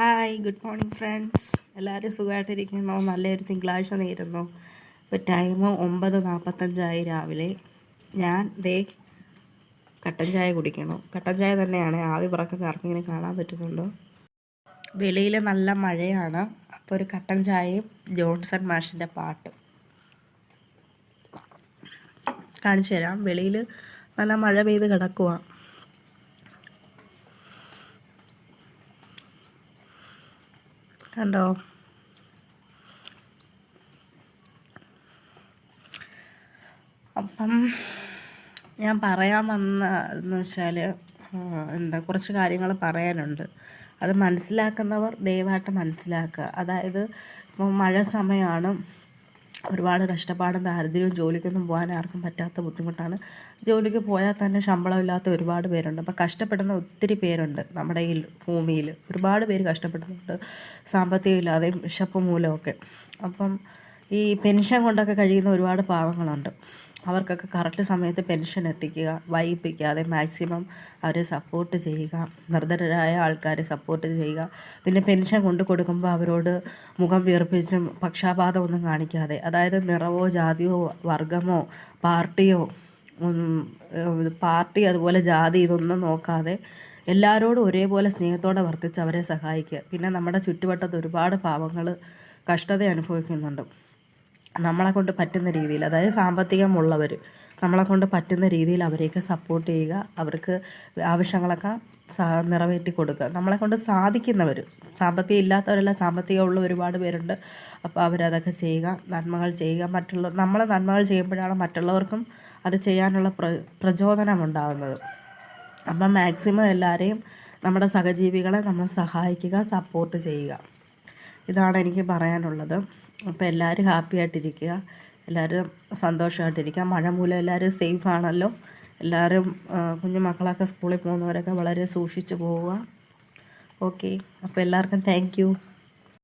Hi good morning friends എല്ലാവരും സുഖമായിട്ടിരിക്കുന്നു. നല്ലൊരു തിങ്കളാഴ്ച നേരുന്നു. ഇപ്പോൾ ടൈം ഒമ്പത് നാൽപ്പത്തഞ്ചായി രാവിലെ. ഞാൻ ദേ കട്ടൻ ചായ കുടിക്കണം കട്ടൻ ചായ തന്നെയാണ്. ആവി പറക്കുന്ന ആർക്കിങ്ങനെ കാണാൻ പറ്റുന്നുണ്ടോ? വെളിയിൽ നല്ല മഴയാണ്. അപ്പോൾ ഒരു കട്ടൻ ചായയും ജോൺസൺ മാഷിന്റെ പാട്ട്. കാണിച്ചു തരാം. വെളിയിൽ നല്ല മഴ പെയ്ത് കിടക്കുക കണ്ടോ? അപ്പം ഞാൻ പറയാൻ വന്ന എന്ന് വെച്ചാൽ എന്താ കുറച്ച് കാര്യങ്ങൾ പറയാനുണ്ട്. അത് മനസ്സിലാക്കുന്നവർ ദയവായിട്ട് മനസ്സിലാക്കുക. അതായത് ഇപ്പോൾ മഴ സമയമാണ് ഒരുപാട് കഷ്ടപ്പാടും ദാരിദ്ര്യവും ജോലിക്കൊന്നും പോകാൻ ആർക്കും പറ്റാത്ത ബുദ്ധിമുട്ടാണ്. ജോലിക്ക് പോയാൽ തന്നെ ശമ്പളമില്ലാത്ത ഒരുപാട് പേരുണ്ട്. അപ്പോൾ കഷ്ടപ്പെടുന്ന ഒത്തിരി പേരുണ്ട് നമ്മുടെ ഈ ഭൂമിയിൽ ഒരുപാട് പേര് കഷ്ടപ്പെടുന്നുണ്ട്. സാമ്പത്തികം ഇല്ലാതെയും വിശപ്പ് മൂലമൊക്കെ അപ്പം ഈ പെൻഷൻ കൊണ്ടൊക്കെ കഴിയുന്ന ഒരുപാട് പാവങ്ങളുണ്ട്. അവർക്കൊക്കെ കറക്റ്റ് സമയത്ത് പെൻഷൻ എത്തിക്കുക വൈകിപ്പിക്കാതെ മാക്സിമം അവരെ സപ്പോർട്ട് ചെയ്യുക നിർധനരായ ആൾക്കാരെ സപ്പോർട്ട് ചെയ്യുക. പിന്നെ പെൻഷൻ കൊണ്ടു കൊടുക്കുമ്പോൾ അവരോട് മുഖം വീർപ്പിച്ചും പക്ഷാപാതം ഒന്നും കാണിക്കാതെ അതായത് നിറവോ ജാതിയോ വർഗമോ പാർട്ടിയോ പാർട്ടി അതുപോലെ ജാതി ഇതൊന്നും നോക്കാതെ എല്ലാവരോടും ഒരേപോലെ സ്നേഹത്തോടെ വർത്തിച്ച് അവരെ സഹായിക്കുക. പിന്നെ നമ്മുടെ ചുറ്റുവട്ടത്ത് ഒരുപാട് പാവങ്ങൾ കഷ്ടത അനുഭവിക്കുന്നുണ്ട്. നമ്മളെ കൊണ്ട് പറ്റുന്ന രീതിയിൽ അതായത് സാമ്പത്തികമുള്ളവർ നമ്മളെ കൊണ്ട് പറ്റുന്ന രീതിയിൽ അവരെയൊക്കെ സപ്പോർട്ട് ചെയ്യുക അവർക്ക് ആവശ്യങ്ങളൊക്കെ നിറവേറ്റി കൊടുക്കുക. നമ്മളെ കൊണ്ട് സാധിക്കുന്നവർ സാമ്പത്തികം ഇല്ലാത്തവരല്ല സാമ്പത്തികമുള്ള ഒരുപാട് പേരുണ്ട്. അപ്പോൾ അവരതൊക്കെ ചെയ്യുക നന്മകൾ ചെയ്യുക. മറ്റുള്ള നമ്മൾ നന്മകൾ ചെയ്യുമ്പോഴാണ് മറ്റുള്ളവർക്കും അത് ചെയ്യാനുള്ള പ്ര പ്രചോദനം ഉണ്ടാകുന്നത് അപ്പം മാക്സിമം എല്ലാവരെയും നമ്മുടെ സഹജീവികളെ നമ്മൾ സഹായിക്കുക സപ്പോർട്ട് ചെയ്യുക. ഇതാണ് എനിക്ക് പറയാനുള്ളത്. അപ്പോൾ എല്ലാവരും ഹാപ്പി ആയിട്ടിരിക്കുക. എല്ലാവരും സന്തോഷമായിട്ടിരിക്കുക. മഴ മൂലം എല്ലാവരും സേഫ് ആണല്ലോ. എല്ലാവരും കുഞ്ഞു മക്കളൊക്കെ സ്കൂളിൽ പോകുന്നവരൊക്കെ വളരെ സൂക്ഷിച്ച് പോവുക. ഓക്കെ അപ്പോൾ എല്ലാവർക്കും താങ്ക്